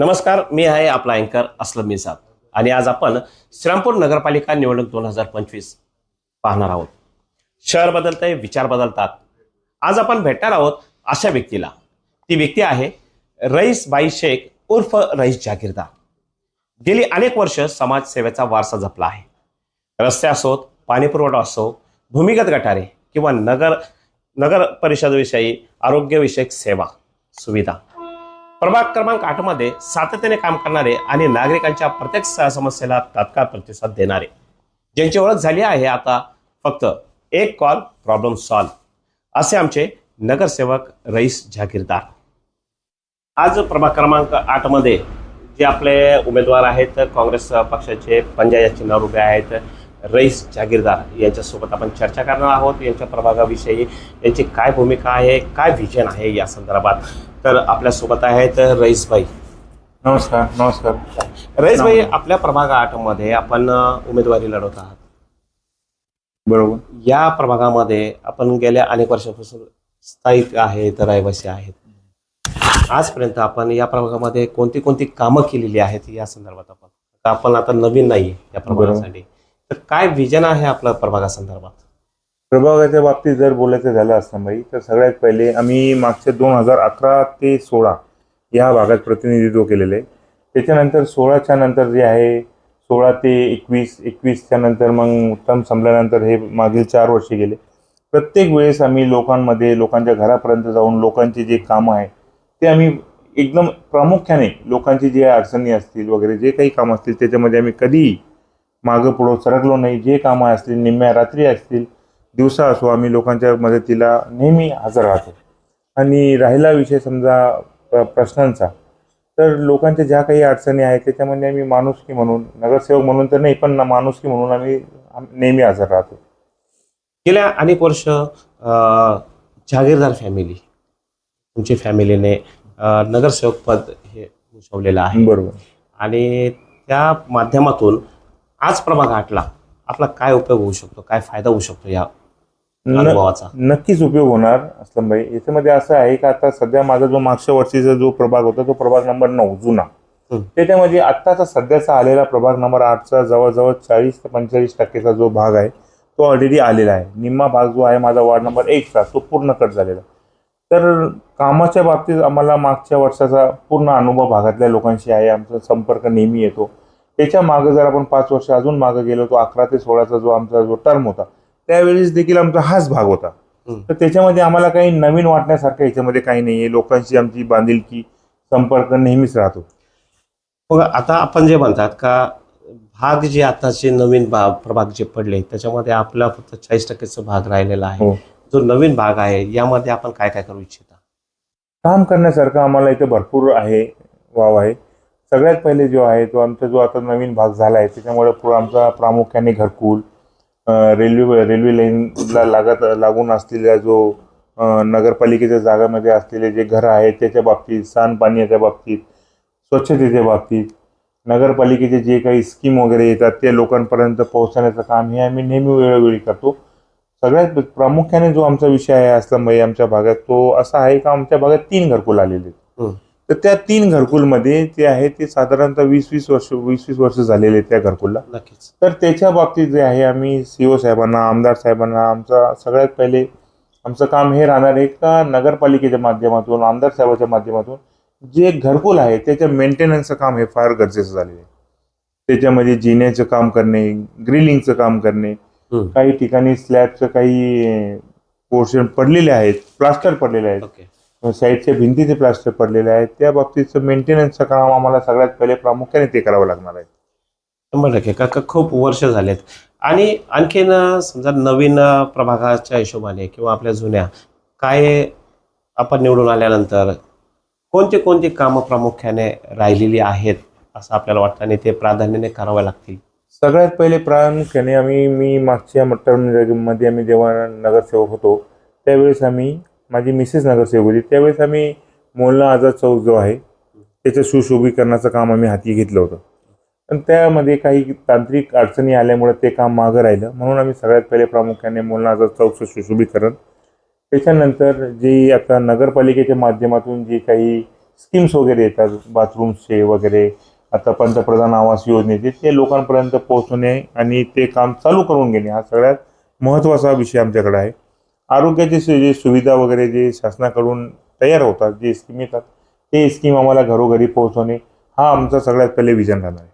नमस्कार मी आहे आपला अँकर असलम मिसाद आणि आज आपण श्रीरामपूर नगरपालिका निवडणूक दोन हजार पंचवीस पाहणार आहोत. शहर बदलतंय विचार बदलतात. आज आपण भेटणार आहोत अशा व्यक्तीला. ती व्यक्ती आहे रईस बाई शेख उर्फ रईस जागीरदार. गेली अनेक वर्ष समाजसेवेचा वारसा जपला आहे. रस्ते असोत पाणीपुरवठा असो भूमिगत गटारे किंवा नगर नगर परिषदविषयी आरोग्यविषयक सेवा सुविधा. प्रभाग क्रमांक आठमध्ये सातत्याने काम करणारे आणि नागरिकांच्या प्रत्येक स- समस्येला तात्काळ प्रतिसाद देणारे. ज्यांची ओळख झाली आहे आता फक्त एक कॉल प्रॉब्लेम सॉल्व असे आमचे नगरसेवक रईस जागीरदार. आज प्रभाग क्रमांक आठमध्ये जे आपले उमेदवार आहेत काँग्रेस पक्षाचे पंजाब याचे नाव उभे आहेत रईस जागीरदार यांच्यासोबत आपण चर्चा करणार आहोत. यांच्या प्रभागाविषयी यांची काय भूमिका आहे काय व्हिजन आहे या संदर्भात. तर आपल्यासोबत आहेत रईसभाई नमस्कार नमस्कार. रईसभाई आपल्या प्रभाग आठमध्ये आपण उमेदवारी लढवत आहात. बरोबर. या प्रभागामध्ये आपण गेल्या अनेक वर्षापासून स्थायिक आहेत रहिवासी आहेत. आजपर्यंत आपण या प्रभागामध्ये कोणती कोणती कामं केलेली आहेत या संदर्भात आपण? आपण आता नवीन नाहीये या प्रभागासाठी. तर काय विजन आहे आपल्या प्रभागासंदर्भात? प्रभागाच्या बाबतीत जर बोलायचं झालं असतं बाई तर सगळ्यात पहिले आम्ही मागच्या दोन हजार अकरा ते सोळा या भागात प्रतिनिधित्व केलेलं आहे. त्याच्यानंतर सोळाच्या नंतर जे आहे सोळा ते एकवीस एकवीसच्या नंतर मग उत्तम संपल्यानंतर हे मागील चार वर्षे गेले. प्रत्येक वेळेस आम्ही लोकांमध्ये लोकांच्या घरापर्यंत जाऊन लोकांची जे कामं आहे ते आम्ही एकदम प्रामुख्याने लोकांची जे अडचणी असतील वगैरे जे काही कामं असतील त्याच्यामध्ये आम्ही कधीही मागं पुढं सरकलो नाही जे कामं असतील निम्म्या रात्री असतील दिवसा असो आम्ही लोकांच्या मदतीला नेहमी हजर राहतो. आणि राहिला विषय समजा प्र- प्रश्नांचा तर लोकांच्या ज्या काही अडचणी आहेत त्याच्यामध्ये आम्ही माणुसकी म्हणून नगरसेवक म्हणून तर नाही पण माणुसकी म्हणून आम्ही आम- नेहमी हजर राहतो. गेल्या अनेक वर्ष जागीरदार फॅमिली तुमची फॅमिलीने नगरसेवक पद हे भूषवलेलं आहे. बरोबर. आणि त्या माध्यमातून आज प्रभाग आठला आपला काय उपयोग होऊ शकतो? काय फायदा होऊ शकतो या अनुभवाचा? नक्कीच उपयोग होणार असलमभाई याच्यामध्ये असं आहे का आता सध्या माझा जो मागच्या वर्षीचा जो प्रभाग होता तो प्रभाग नंबर नऊ जुना. त्याच्यामध्ये आत्ताचा सध्याचा आलेला प्रभाग नंबर आठचा जवळजवळ चाळीस ते पंचेचाळीस टक्केचा जो भाग आहे तो ऑलरेडी आलेला आहे. निम्मा भाग जो आहे माझा वार्ड नंबर एकचा तो पूर्ण कट झालेला. तर कामाच्या बाबतीत आम्हाला मागच्या वर्षाचा पूर्ण अनुभव भागातल्या लोकांशी आहे. आमचा संपर्क नेहमी येतो. त्याच्या मागं जर आपण पाच वर्ष अजून मागं गेलो तो अकरा ते सोळाचा जो आमचा जो टर्म होता त्यावेळेस देखील आमचा हाच भाग होता. तर त्याच्यामध्ये आम्हाला काही नवीन वाटण्यासारखं याच्यामध्ये काही नाही आहे लोकांशी आमची बांधिलकी संपर्क नेहमीच राहतो. मग आता आपण जे म्हणतात का भाग जे आताचे नवीन भाग प्रभाग जे पडले त्याच्यामध्ये आपला फक्त चाळीस टक्केचा भाग राहिलेला आहे. हो. जो नवीन भाग आहे यामध्ये आपण काय काय करू इच्छिता? काम करण्यासारखं आम्हाला इथे भरपूर आहे वाव आहे. सगळ्यात पहिले जो आहे तो आमचा जो आता नवीन भाग झाला आहे त्याच्यामुळे पुढं आमचा प्रामुख्याने घरकुल रेल्वे रेल्वे लाईनला लागत लागून असलेल्या जो नगरपालिकेच्या जागामध्ये असलेले जे घरं आहेत त्याच्या बाबतीत सांडपाण्याच्या बाबतीत स्वच्छतेच्या बाबतीत नगरपालिकेचे जे काही स्कीम वगैरे येतात ते लोकांपर्यंत पोहोचण्याचं काम हे आम्ही नेहमी वेळोवेळी करतो सगळ्यात प्रामुख्याने जो आमचा विषय आहे असलमबाई आमच्या भागात तो असा आहे का आमच्या भागात तीन घरकुल आलेले आहेत. तर त्या तीन घरकुलमध्ये जे आहे ते साधारणतः वीस वीस वर्ष वीस वीस वर्ष झालेले आहेत त्या घरकुलला. नक्कीच. तर त्याच्या बाबतीत जे आहे आम्ही सी ओ साहेबांना आमदार साहेबांना आमचा सगळ्यात पहिले आमचं काम हे राहणार आहे का नगरपालिकेच्या माध्यमातून आमदार साहेबाच्या माध्यमातून. जे घरकुल आहे त्याच्या मेंटेनन्सचं काम हे फार गरजेचं झालेलं आहे. त्याच्यामध्ये जिन्याचं काम करणे ग्रिलिंगचं काम करणे. काही ठिकाणी स्लॅबचं काही पोर्शन पडलेले आहेत प्लास्टर पडलेले आहेत. साईडच्या भिंतीचे प्लास्टर पडलेले आहेत. त्या बाबतीचं मेंटेनन्सचं काम आम्हाला सगळ्यात पहिले प्रामुख्याने ते करावं लागणार आहे. शंभर टक्के. का का खूप वर्ष झालेत. आणि आणखीन समजा नवीन प्रभागाच्या हिशोबाने किंवा आपल्या जुन्या काय आपण निवडून आल्यानंतर कोणती कोणती कामं प्रामुख्याने राहिलेली आहेत असं आपल्याला वाटतं आणि ते प्राधान्याने करावे लागतील? सगळ्यात पहिले प्रामुख्याने आम्ही मी मागच्या टर्ममध्ये आम्ही जेव्हा नगरसेवक होतो त्यावेळेस आम्ही माझी मिसेस नगरसेवक होती त्यावेळेस आम्ही मोलना आझाद चौक जो आहे त्याचं सुशोभीकरणाचं काम आम्ही हाती घेतलं होतं. पण त्यामध्ये काही तांत्रिक अडचणी आल्यामुळे ते काम मागं राहिलं. म्हणून आम्ही सगळ्यात पहिले प्रामुख्याने मोलना आझाद चौकचं सुशोभीकरण त्याच्यानंतर जी आता नगरपालिकेच्या माध्यमातून जी काही स्कीम्स वगैरे येतात बाथरूम्सचे वगैरे आता पंतप्रधान आवास योजनेचे ते लोकांपर्यंत पोहोचवणे आणि ते काम चालू करून घेणे हा सगळ्यात महत्त्वाचा विषय आमच्याकडे आहे. आरोग्याची जे सुविधा वगैरे जे शासनाकडून तयार होतात जे स्कीम येतात ते स्कीम आम्हाला घरोघरी पोहोचवणे हा आमचा सगळ्यात पहिले विजन राहणार आहे.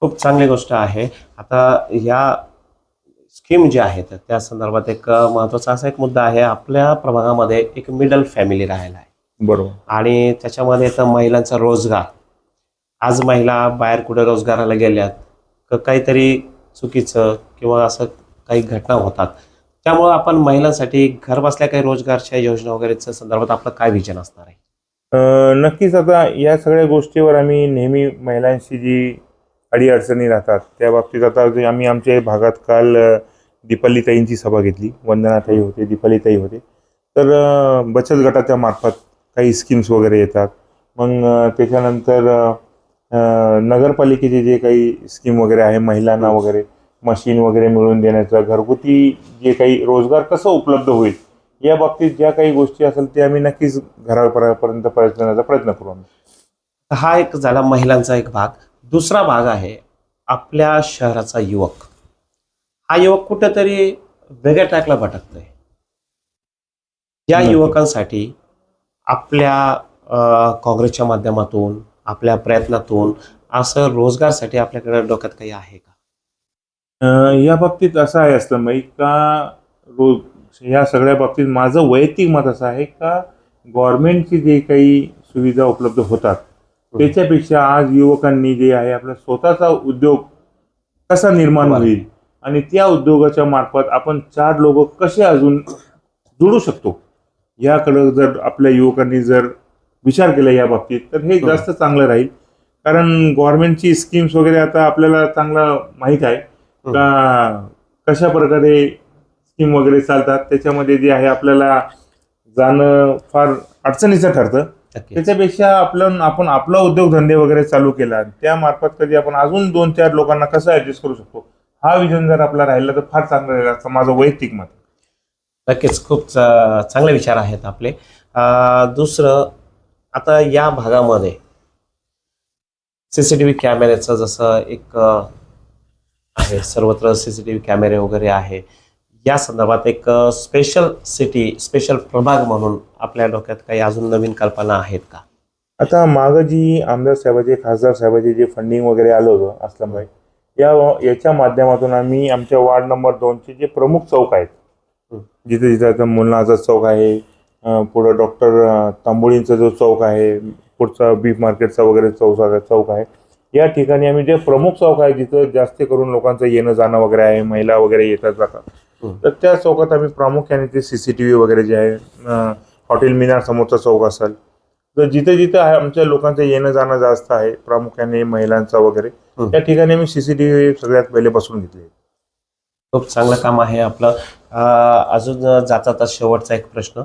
खूप चांगली गोष्ट आहे. आता ह्या स्कीम ज्या आहेत त्या संदर्भात एक महत्त्वाचा असा एक मुद्दा आहे आपल्या प्रभागामध्ये एक मिडल फॅमिली राहायला आहे. बरोबर. आणि त्याच्यामध्ये येतं महिलांचा रोजगार. आज महिला बाहेर कुठे रोजगाराला गेल्यात क- काहीतरी चुकीचं किंवा असं काही घटना होतात. त्यामुळं आपण महिलांसाठी घर बसल्या काही रोजगारच्या योजना वगैरेच्या संदर्भात आपलं काय विजन असणार आहे? नक्कीच आता या सगळ्या गोष्टीवर आम्ही नेहमी महिलांशी जी अडीअडचणी राहतात त्या बाबतीत आता जे आम्ही आमच्या भागात काल दीपालीताईंची सभा घेतली. वंदनाताई होते दीपालीताई होते. तर बचत गटाच्या मार्फत काही स्कीम्स वगैरे येतात. मग त्याच्यानंतर नगरपालिकेचे जे काही स्कीम वगैरे आहे महिलांना वगैरे मशीन वगैरे मिळवून देण्याचं घरगुती जे काही रोजगार कसं उपलब्ध होईल या बाबतीत ज्या काही गोष्टी असेल ते आम्ही नक्कीच घरापर्यंत पोहोचण्याचा प्रयत्न करू आम्ही. हा एक झाला महिलांचा एक भाग. दुसरा भाग आहे आपल्या शहराचा युवक. हा युवक कुठेतरी वेगळ्या ट्रॅकला भटकतोय. या. युवकांसाठी आपल्या काँग्रेसच्या माध्यमातून आपल्या प्रयत्नातून असं रोजगारसाठी आपल्याकडे डोक्यात काही आहे का? या बाबतीत असं आहे असतं. माई का रोज या सगळ्या बाबतीत माझं वैयक्तिक मत असं आहे का गव्हर्नमेंटची जे काही सुविधा उपलब्ध होतात त्याच्यापेक्षा आज युवकांनी जे आहे आपला स्वतःचा उद्योग कसा निर्माण. होईल आणि त्या उद्योगाच्या मार्फत आपण चार लोक कसे अजून जोडू शकतो? याकडं जर आपल्या युवकांनी जर विचार केला या बाबतीत तर हे हं. जास्त चांगलं राहील. कारण गव्हर्नमेंटची स्कीम्स वगैरे आता आपल्याला चांगलं माहीत आहे. का कशा प्रकारे स्कीम वगैरे चालतात? त्याच्यामध्ये जे आहे आपल्याला जाणं फार अडचणीचं ठरतं. त्याच्यापेक्षा आपलं आपण आपला उद्योगधंदे वगैरे चालू केला त्यामार्फत कधी आपण अजून दोन चार लोकांना कसं ऍडजस्ट करू शकतो? हा विजन जर आपला राहिला तर फार चांगलं राहील असं माझं वैयक्तिक मत. नक्कीच. खूप चांगले विचार आहेत आपले. दुसरं आता या भागामध्ये सीसीटीव्ही कॅमेऱ्याचं जसं एक आहे. सर्वत्र सीसीटीव्ही कॅमेरे वगैरे आहे. या संदर्भात एक स्पेशल सिटी स्पेशल प्रभाग म्हणून आपल्या डोक्यात काही अजून नवीन कल्पना आहेत का? आता मागं जी आमदार साहेबाचे खासदार साहेबाचे जे फंडिंग वगैरे आलं होतं असलमभाई या याच्या माध्यमातून आम्ही आमच्या वार्ड नंबर दोनचे जे प्रमुख चौक आहेत. जिथे जिथे आता मुलनाचा चौक आहे पुढं डॉक्टर तांबोळींचा जो चौक आहे पुढचा बीफ मार्केटचा वगैरे चौक चौक आहे या ठिकाणी आम्ही जे प्रमुख चौक आहे जिथं जास्त करून लोकांचं येणं जाणं वगैरे आहे महिला वगैरे येतात जातात. तर त्या चौकात आम्ही प्रामुख्याने ते सी सी टी व्ही वगैरे जे आहे हॉटेल मिनार समोरचा चौक असेल. तर जिथे जिथे आहे आमच्या लोकांचं येणं जाणं जास्त आहे प्रामुख्याने महिलांचा वगैरे. त्या ठिकाणी आम्ही सीसीटीव्ही सगळ्यात पहिले बसून घेतले. खूप चांगलं काम आहे आपलं. अजून जाता शेवटचा एक प्रश्न.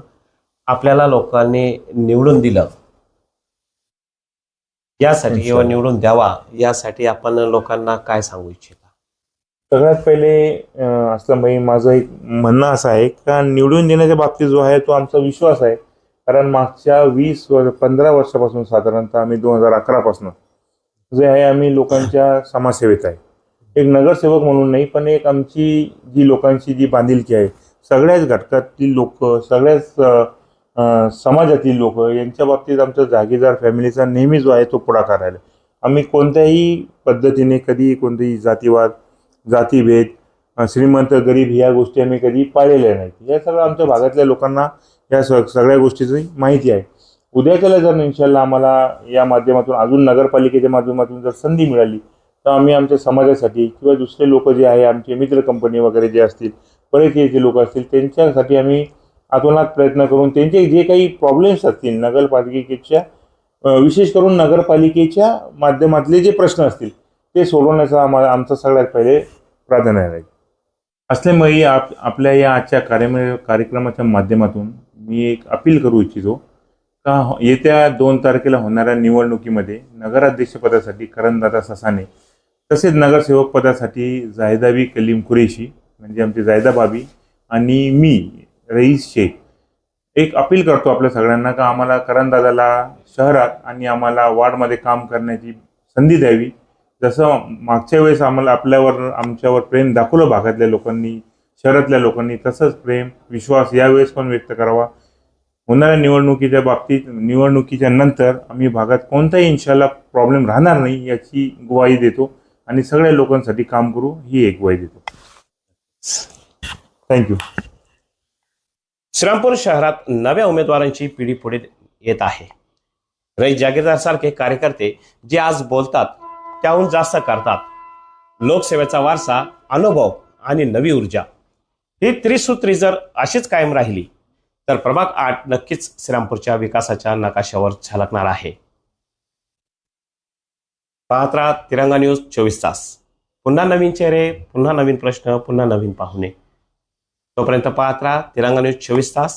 आपल्याला लोकांनी निवडून दिलं यासाठी किंवा निवडून द्यावा यासाठी आपण लोकांना काय सांगू इच्छिता? सगळ्यात पहिले असलं भाई माझं एक म्हणणं असं आहे का निवडून देण्याच्या बाबतीत जो आहे तो आमचा विश्वास आहे. कारण मागच्या वीस वर पंधरा वर्षापासून साधारणतः आम्ही दोन हजार अकरापासून जे आहे आम्ही लोकांच्या समाजसेवेत आहे. एक नगरसेवक म्हणून नाही पण एक आमची जी लोकांची जी बांधिलकी आहे सगळ्याच घटकातील लोक सगळ्याच समाजातील लोक यांच्या बाबतीत आमचा जागीदार फॅमिलीचा नेहमी जो आहे तो पुढाकार आहे आम्ही कोणत्याही पद्धतीने कधी कोणतेही जातीवाद जातीभेद श्रीमंत गरीब ह्या गोष्टी आम्ही कधी पाळलेल्या नाहीत. या सगळं आमच्या भागातल्या लोकांना या स- सगळ्या गोष्टीची माहिती आहे. उद्याच्याला जर इन्शाल्ला आम्हाला या माध्यमातून अजून नगरपालिकेच्या माध्यमातून जर संधी मिळाली तर आम्ही आमच्या समाजासाठी किंवा दुसरे लोक जे आहे आमचे मित्र कंपनी वगैरे जे असतील परकीयचे लोक असतील त्यांच्यासाठी आम्ही आतोनात प्रयत्न करून त्यांचे जे काही प्रॉब्लेम्स असतील नगरपालिकेच्या विशेष करून नगरपालिकेच्या माध्यमातले जे प्रश्न असतील ते सोडवण्याचा आम्हाला आमचं सगळ्यात पहिले प्राधान्य राहील असल्यामुळे आप आपल्या या आजच्या कार्य कार्यक्रमाच्या माध्यमातून मी एक अपील करू इच्छितो का हो, येत्या दोन तारखेला होणाऱ्या निवडणुकीमध्ये नगराध्यक्षपदासाठी करणदादा ससाने तसेच नगरसेवक पदासाठी कलीम कुरेशी म्हणजे आमची जायदा बाबी आणि मी रईस शेख एक अपील करतो आपल्या सगळ्यांना का आम्हाला करंदाजाला शहरात आणि आम्हाला वार्डमध्ये काम करण्याची संधी द्यावी. जसं मागच्या वेळेस आम्हाला आपल्यावर आमच्यावर प्रेम दाखवलं भागातल्या लोकांनी शहरातल्या लोकांनी तसंच प्रेम विश्वास यावेळेस पण व्यक्त करावा. होणाऱ्या निवडणुकीच्या बाबतीत निवडणुकीच्या नंतर आम्ही भागात कोणताही इन्शाला प्रॉब्लेम राहणार नाही याची ग्वाही देतो आणि सगळ्या लोकांसाठी काम करू ही एक ग्वाही देतो. थँक्यू श्रीरामपूर शहरात नव्या उमेदवारांची पिढी पुढे येत आहे. रईस जागीरदारसारखे कार्यकर्ते जे आज बोलतात त्याहून जास्त करतात. लोकसेवेचा वारसा अनुभव आणि नवी ऊर्जा. ही त्रिसूत्री जर अशीच कायम राहिली तर प्रभाग आठ नक्कीच श्रीरामपूरच्या विकासाच्या नकाशावर झलकणार आहे. पाहत राहा तिरंगा न्यूज चोवीस तास. पुन्हा नवीन चेहरे पुन्हा नवीन प्रश्न पुन्हा नवीन पाहुणे. तोपर्यंत पाहत राहा तिरंगा न्यूज चोवीस तास